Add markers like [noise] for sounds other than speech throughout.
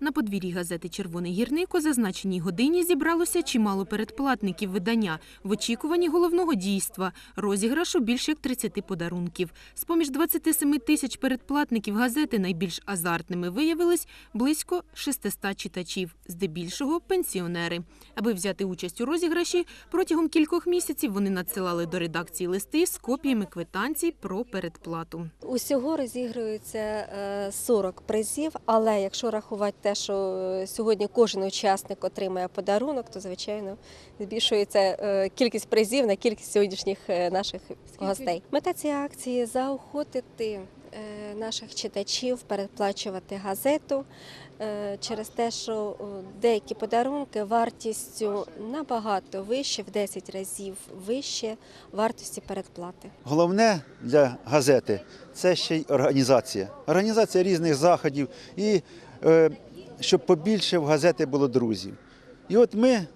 На подвір'ї газети Червоний гірник у зазначеній годині зібралося чимало передплатників видання в очікуванні головного дійства розіграшу більше як 30 подарунків. З поміж 27 тисяч передплатників газети найбільш азартними виявилось близько 600 читачів, здебільшого пенсіонери. Аби взяти участь у розіграші, протягом кількох місяців вони надсилали до редакції листи з копіями квитанцій про передплату. Усього розігрується е, 40 призів, але якщо рахувати те, що е, сьогодні кожен учасник отримає подарунок, то звичайно збільшується е, кількість призів на кількість сьогоднішніх е, наших гостей. Мета цієї акції заохотити наших читачів передплачувати газету через те, що деякі подарунки вартістю набагато вище, в 10 разів вище вартості передплати. Головне для газети це ще й організація. Організація різних заходів і щоб побільше в газети було друзів. І от ми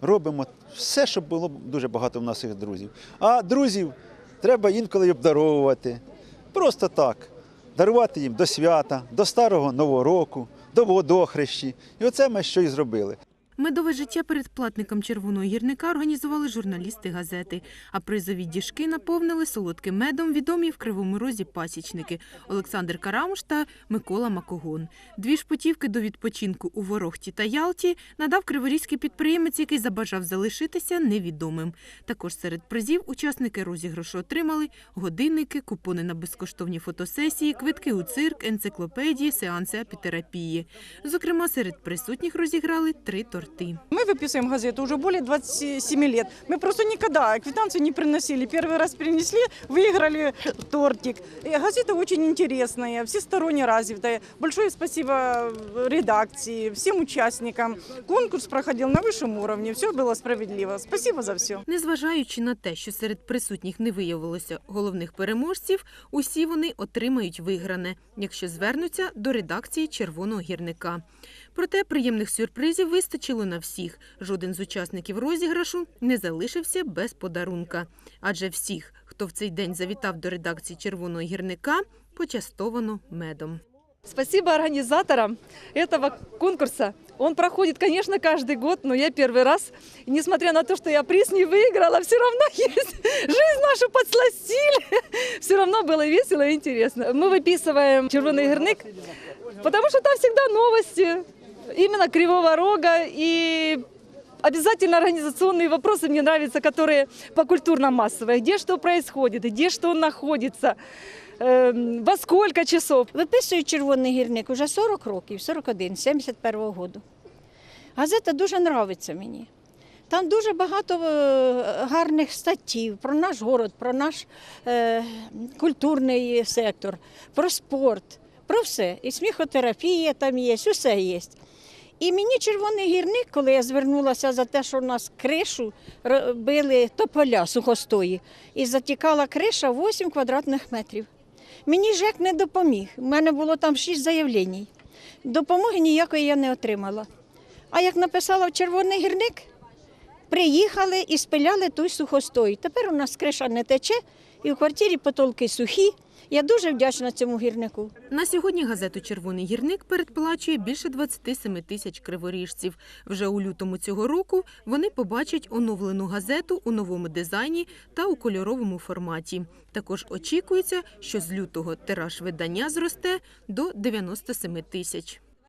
робимо все, щоб було дуже багато в наших друзів. А друзів треба інколи обдаровувати. Просто так. Дарувати їм до свята, до старого нового року, до водохрещі. І оце ми що і зробили. Медове життя передплатникам червоного гірника організували журналісти газети. А призові діжки наповнили солодким медом відомі в Кривому Розі пасічники Олександр Карамуш та Микола Макогон. Дві ж путівки до відпочинку у Ворохті та Ялті надав криворізький підприємець, який забажав залишитися невідомим. Також серед призів учасники розіграшу отримали годинники, купони на безкоштовні фотосесії, квитки у цирк, енциклопедії, сеанси апітерапії. Зокрема, серед присутніх розіграли три торти Мы выписываем газету уже более 27 лет. Мы просто никогда квитанцию не приносили. Первый раз принесли, выиграли тортик. И газета очень интересная, всесторонне развитая. Большое спасибо редакции, всем участникам. Конкурс проходил на высшем уровне, все было справедливо. Спасибо за все. Незважаючи на те, що серед присутніх не виявилося головних переможців, усі вони отримають вигране, якщо звернуться до редакції Червоного гірника. Проте приємних сюрпризів вистачило на всіх. Жоден з учасників розіграшу не залишився без подарунка. Адже всіх, хто в цей день завітав до редакції Червоного гірника, почастовано медом. Спасибо организаторам этого конкурса. Он проходит, конечно, каждый год, но я первый раз. И несмотря на то, что я приз не выиграла, все равно [laughs] есть. Жизнь нашу подсластили. Все равно было весело и интересно. Мы выписываем «Червоный герник», потому что там всегда новости. Именно Кривого Рога и Обязательно организационные вопросы мне нравятся, которые по культурно-массовой. Где что происходит, где что находится, эм, во сколько часов. Виписую червоний гірник уже 40 років, 41, 71-го року. Газета дуже подобається мені. Там дуже багато е, гарних статтів про наш город, про наш е, культурний сектор, про спорт, про все. І сміхотерапія там є, усе є. І мені червоний гірник, коли я звернулася за те, що у нас кришу робили тополя сухостої, і затікала криша 8 квадратних метрів. Мені ЖЕК не допоміг. У мене було там 6 заявлень. Допомоги ніякої я не отримала. А як написала в червоний гірник, приїхали і спиляли той сухостой. Тепер у нас криша не тече, і в квартирі потолки сухі. Я дуже вдячна цьому гірнику. На сьогодні газету Червоний гірник передплачує більше 27 тисяч криворіжців. Вже у лютому цього року вони побачать оновлену газету у новому дизайні та у кольоровому форматі. Також очікується, що з лютого тираж видання зросте до 97 тисяч.